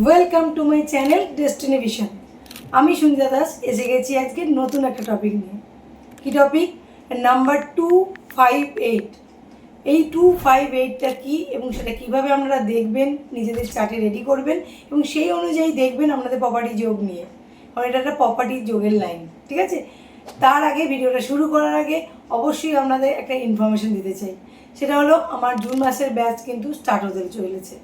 Welcome to my channel Destiny Vision আমি সঞ্জিতা দাস, এসে গেছি আজকে নতুন একটা টপিক নিয়ে। কি topic number two five eight এই টু ফাইভ এইটটা কী এবং সেটা কীভাবে আপনারা দেখবেন, নিজেদের চার্টে রেডি করবেন এবং সেই অনুযায়ী দেখবেন আপনাদের প্রপার্টি যোগ নিয়ে। কারণ এটা একটা প্রপার্টি যোগের লাইন ঠিক আছে? তার আগে ভিডিওটা শুরু করার আগে অবশ্যই আপনাদের একটা ইনফরমেশন দিতে চাই। সেটা হলো, আমার জুন মাসের ব্যাচ কিন্তু স্টার্ট হতে চলেছে।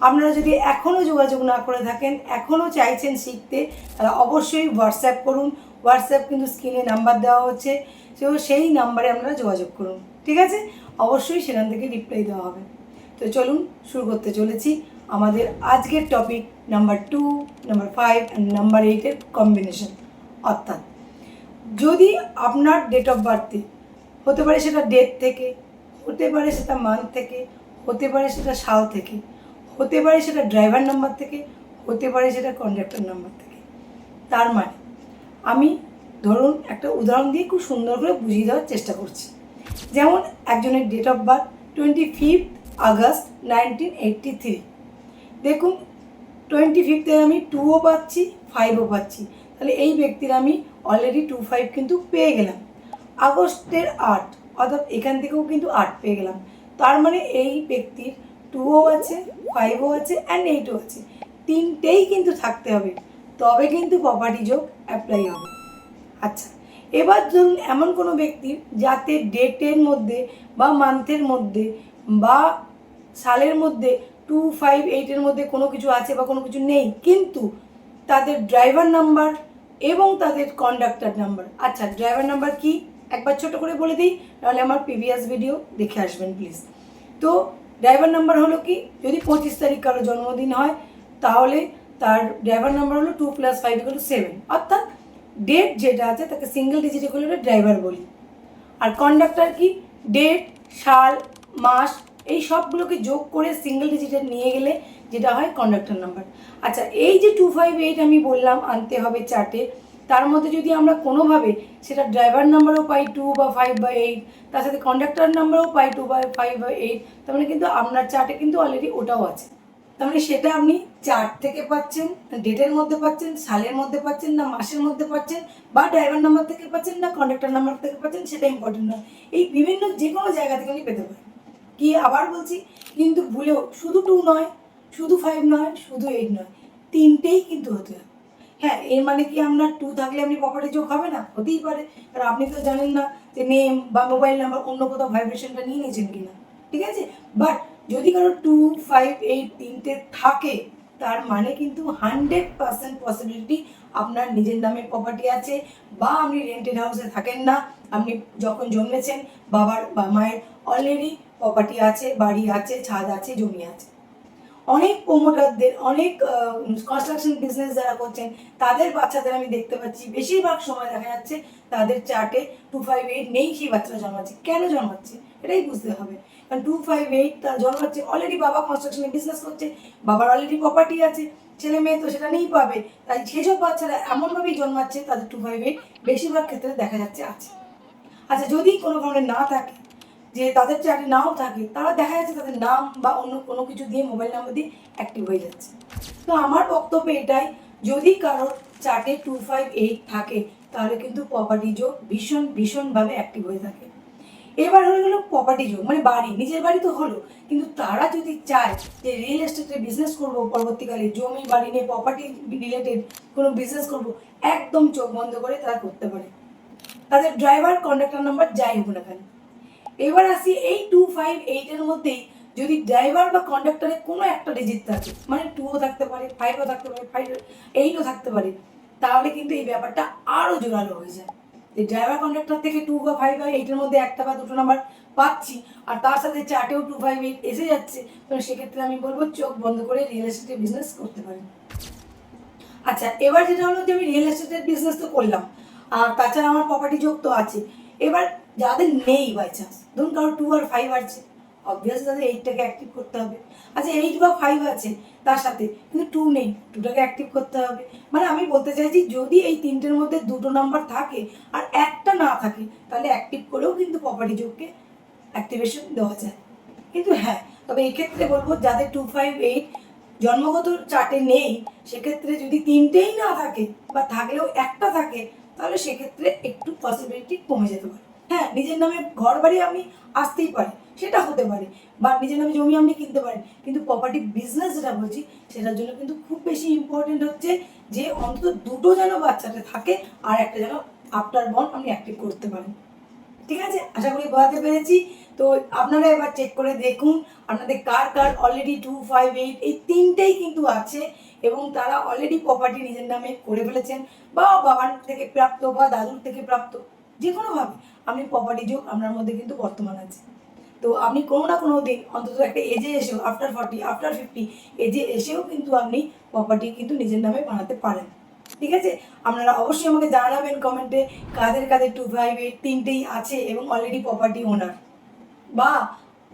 আপনারা যদি এখনও যোগাযোগ না করে থাকেন এখনও চাইছেন শিখতে, তাহলে অবশ্যই হোয়াটসঅ্যাপ করুন। হোয়াটসঅ্যাপ কিন্তু স্ক্রিনে নাম্বার দেওয়া হচ্ছে, তো সেই নাম্বারে আপনারা যোগাযোগ করুন। ঠিক আছে? অবশ্যই সেখান থেকে রিপ্লাই দেওয়া হবে। তো চলুন, শুরু করতে চলেছি। আমাদের আজকের topic number two number five and number এইটের কম্বিনেশন অর্থাৎ, যদি আপনার ডেট অফ বার্থে হতে পারে সেটা ডেট থেকে, হতে পারে সেটা মান্থ থেকে, হতে পারে সেটা সাল থেকে হতে পারে সেটা ড্রাইভার নাম্বার থেকে, হতে পারে সেটা কন্ডাক্টর নাম্বার থেকে। তার মানে আমি ধরুন একটা উদাহরণ দিয়ে খুব সুন্দর করে বুঝিয়ে দেওয়ার চেষ্টা করছি। যেমন একজনের date of birth twenty fifth August nineteen eighty three দেখুন টোয়েন্টি ফিফথে আমি টুও পাচ্ছি ফাইভও পাচ্ছি। তাহলে এই ব্যক্তির আমি অলরেডি টু ফাইভ কিন্তু পেয়ে গেলাম। আগস্টের আট, অর্থাৎ এখান থেকেও কিন্তু আট পেয়ে গেলাম। তার মানে এই ব্যক্তির টুও আছে ফাইভও আছে অ্যান্ড এইটও আছে। তিনটেই কিন্তু থাকতে হবে। তবে কিন্তু প্রপার্টি যোগ অ্যাপ্লাই হবে। আচ্ছা এবার ধরুন এমন কোনো ব্যক্তির যাতে ডেটের মধ্যে বা মান্থের মধ্যে বা সালের মধ্যে টু ফাইভ এইটের মধ্যে কোনো কিছু আছে বা কোনো কিছু নেই, কিন্তু তাদের ড্রাইভার নাম্বার এবং তাদের কন্ডাক্টর নাম্বার আচ্ছা ড্রাইভার নাম্বার কি? একবার ছোট করে বলে দিই নাহলে আমার প্রিভিয়াস ভিডিও দেখে আসবেন প্লিজ তো ড্রাইভার নাম্বার হলো কি? যদি পঁচিশ তারিখ কারও জন্মদিন হয়, তাহলে তার ড্রাইভার নাম্বার হলো two plus five equal seven অর্থাৎ ডেট যেটা আছে, তাকে সিঙ্গেল ডিজিটে করে ড্রাইভার বলি। আর কন্ডাক্টর কি? ডেট সাল, মাস, এই সবগুলোকে যোগ করে সিঙ্গেল ডিজিটে নিয়ে গেলে যেটা হয় কন্ডাক্টর নাম্বার আচ্ছা এই যে টু ফাইভ এইট আমি বললাম, আনতে হবে চার্টে তার মধ্যে যদি আমরা কোনোভাবে সেটা ড্রাইভার নাম্বারও পাই টু বা ফাইভ বা এইট তার সাথে কন্ডাক্টর নাম্বারও পাই টু বা ফাইভ বা এইট তার মানে কিন্তু আপনার চার্টে কিন্তু অলরেডি ওটাও আছে। তার মানে সেটা আপনি চার্ট থেকে পাচ্ছেন ডেটের মধ্যে পাচ্ছেন, সালের মধ্যে পাচ্ছেন, না মাসের মধ্যে পাচ্ছেন, বা ড্রাইভার নাম্বার থেকে পাচ্ছেন, না কন্ডাক্টর নাম্বার থেকে পাচ্ছেন, সেটা ইম্পর্টেন্ট নয়। এই বিভিন্ন যে কোনো জায়গা থেকে আপনি পেতে পারেন। কি আবার বলছি, কিন্তু ভুলেও শুধু টু নয়, শুধু ফাইভ নয়, শুধু এইট নয়, তিনটেই কিন্তু হতে হবে। হ্যাঁ এর মানে কি আপনার টু থাকলে আপনি প্রপার্টি যোগ হবে না? হতেই পারে। কারণ আপনি তো জানেন না যে নেম বা মোবাইল নাম্বার অন্য কোথাও ভাইব্রেশনটা নিয়ে নিয়েছেন কিনা। ঠিক আছে? বাট যদি কারও টু ফাইভ এইট তিনটে থাকে, তার মানে কিন্তু হান্ড্রেড পার্সেন্ট পসিবিলিটি আপনার নিজের নামে প্রপার্টি আছে বা আপনি রেন্টেড হাউসে থাকেন না। আপনি যখন জন্মেছেন, বাবার বা মায়ের অলরেডি প্রপার্টি আছে, বাড়ি আছে, ছাদ আছে, জমি আছে। অনেক প্রমোটারদের অনেক কনস্ট্রাকশন বিজনেস যারা করছেন, তাদের বাচ্চাদের আমি দেখতে পাচ্ছি, বেশিরভাগ সময় দেখা যাচ্ছে তাদের চার্টে টু ফাইভ এইট নেই সেই বাচ্চারা জন্মাচ্ছে। কেন জন্মাচ্ছে? এটাই বুঝতে হবে। কারণ টু ফাইভ এইট তারা জন্মাচ্ছে অলরেডি বাবা কনস্ট্রাকশনে বিজনেস করছে, বাবার অলরেডি প্রপার্টি আছে, ছেলে মেয়ে তো সেটা নেই পাবে। তাই সেসব বাচ্চারা এমনভাবেই জন্মাচ্ছে, তাদের টু ফাইভ এইট বেশিরভাগ ক্ষেত্রে দেখা যাচ্ছে আছে। আচ্ছা যদি কোনো কারণে না থাকে যে তাদের চাকরি নাও থাকে, তারা দেখা যাচ্ছে তাদের নাম বা অন্য কোনো কিছু দিয়ে মোবাইল নাম্বার দিয়ে অ্যাক্টিভ হয়ে যাচ্ছে। তো আমার বক্তব্য এটাই, যদি কারোর চার্টে টু ফাইভ এইট থাকে, তাহলে কিন্তু প্রপার্টি যোগ ভীষণ, ভীষণভাবে অ্যাক্টিভ হয়ে থাকে। এবার হয়ে গেলো প্রপার্টি যোগ মানে বাড়ি, নিজের বাড়ি তো হলো, কিন্তু তারা যদি চায় যে রিয়েল এস্টেটের বিজনেস করব পরবর্তীকালে, জমি, বাড়ি নিয়ে প্রপার্টি রিলেটেড কোনো বিজনেস করব, একদম চোখ বন্ধ করে তারা করতে পারে। তাদের ড্রাইভার কন্ডাক্টর নাম্বার যাই হোক না কেন এবার আসি এই টু ফাইভ এইটের মধ্যেই যদি ড্রাইভার বা কন্ডাক্টরে কোনো একটা ডিজিট থাকে মানে টুও থাকতে পারে ফাইভও থাকতে পারে ফাইভ এইটও থাকতে পারে, তাহলে কিন্তু এই ব্যাপারটা আরও জোরালো হয়ে যায়। যে ড্রাইভার কন্ডাক্টর থেকে টু বা ফাইভ বা এইটের মধ্যে একটা বা দুটো নাম্বার পাচ্ছি, আর তার সাথে চার্টেও টু ফাইভ এইট এসে যাচ্ছে, তো সেক্ষেত্রে আমি বলব চোখ বন্ধ করে রিয়েল এস্টেটের বিজনেস করতে পারেন। আচ্ছা এবার যেটা হলো যে আমি রিয়েল এস্টেটের বিজনেস তো করলাম, আর তাছাড়া আমার প্রপার্টি যোগ তো আছে। এবার যাদের নেই বাই চান্স ধরুন কারও টু আর ফাইভ আছে অবভিয়াসলি তাদের এইটটাকে অ্যাক্টিভ করতে হবে। আচ্ছা এইট বা ফাইভ আছে তার সাথে, কিন্তু টু নেই টুটাকে অ্যাক্টিভ করতে হবে। মানে আমি বলতে চাইছি, যদি এই তিনটের মধ্যে দুটো নাম্বার থাকে আর একটা না থাকে, তাহলে অ্যাক্টিভ করেও কিন্তু প্রপার্টি যোগকে অ্যাক্টিভেশন দেওয়া যায়। কিন্তু হ্যাঁ তবে এক্ষেত্রে বলব, যাদের টু ফাইভ এইট জন্মগত চার্টে নেই, সেক্ষেত্রে যদি তিনটেই না থাকে বা থাকলেও একটা থাকে তাহলে সেক্ষেত্রে একটু পসিবিলিটি কমে যেতে পারে। হ্যাঁ নিজের নামে ঘর বাড়ি আপনি আসতেই পারে, সেটা হতে পারে, বা নিজের নামে জমি আপনি কিনতে পারেন, কিন্তু প্রপার্টি বিজনেস যেটা বলছি, সেটার জন্য কিন্তু খুব বেশি ইম্পর্টেন্ট হচ্ছে যে অন্তত দুটো যেন বাচ্চাটা থাকে আর একটা যেন আফটার বন আপনি অ্যাক্টিভ করতে পারেন। ঠিক আছে? আশা করি বোঝাতে পেরেছি। তো আপনারা এবার চেক করে দেখুন, আপনাদের কার কার অলরেডি টু ফাইভ এইট এই তিনটেই কিন্তু আছে এবং তারা অলরেডি প্রপার্টি নিজের নামে করে ফেলেছেন। বা বাবার থেকে প্রাপ্ত বা দাদুর থেকে প্রাপ্ত যে কোনোভাবে আপনি প্রপার্টি যোগ আপনার মধ্যে কিন্তু বর্তমান আছে। তো আপনি কোনো না কোনো দিন অন্তত একটা এজে এসেও আফটার ফর্টি আফটার ফিফটি এজে এসেও কিন্তু আপনি প্রপার্টি কিন্তু নিজের নামে বানাতে পারেন। ঠিক আছে? আপনারা অবশ্যই আমাকে জানাবেন কমেন্টে কাদের কাদের টু ফাইভ এইট তিনটেই আছে এবং অলরেডি প্রপার্টি ওনার বা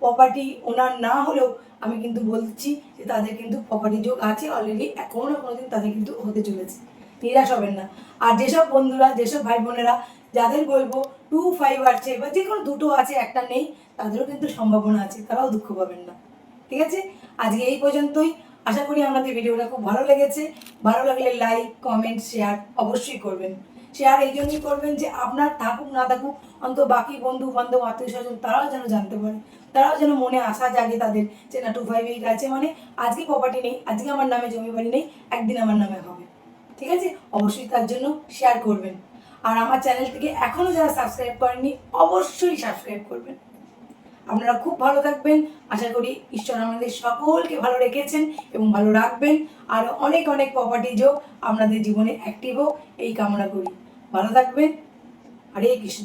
প্রপার্টি ওনার না হলেও আমি কিন্তু বলছি যে তাদের কিন্তু প্রপার্টি যোগ আছে অলরেডি কোনো না কোনো দিন তাদের কিন্তু হতে চলেছে। নিরাশ হবেন না। আর যেসব বন্ধুরা, যেসব ভাই বোনেরা, যাদের বলব টু ফাইভ আছে বা যে কোনো দুটো আছে, একটা নেই, তাদেরও কিন্তু সম্ভাবনা আছে, তারাও দুঃখ পাবেন না। ঠিক আছে? আজকে এই পর্যন্তই। আশা করি আমাদের ভিডিওটা খুব ভালো লেগেছে। ভালো লাগলে লাইক কমেন্ট শেয়ার অবশ্যই করবেন। শেয়ার এই জন্যই করবেন যে আপনার থাকুক, না থাকুক অন্ত বাকি বন্ধু, বান্ধব, আত্মীয় স্বজন, তারাও যেন জানতে পারে। তারাও যেন মনে আশা জাগে তাদের যে না টু ফাইভ এইট আছে মানে আজকে প্রপার্টি নেই, আজকে আমার নামে জমি বাড়ি নেই, একদিন আমার নামে হবে। ঠিক আছে? অবশ্যই তার জন্য শেয়ার করবেন। আর আমার চ্যানেলটিকে এখনও যারা সাবস্ক্রাইব করেননি, অবশ্যই সাবস্ক্রাইব করবেন। আপনারা খুব ভালো থাকবেন। আশা করি ঈশ্বর আমাদের সকলকে ভালো রেখেছেন এবং ভালো রাখবেন। আর অনেক অনেক প্রপার্টি যোগ আপনাদের জীবনে অ্যাক্টিভ হোক এই কামনা করি। ভালো থাকবেন। হরে কৃষ্ণ।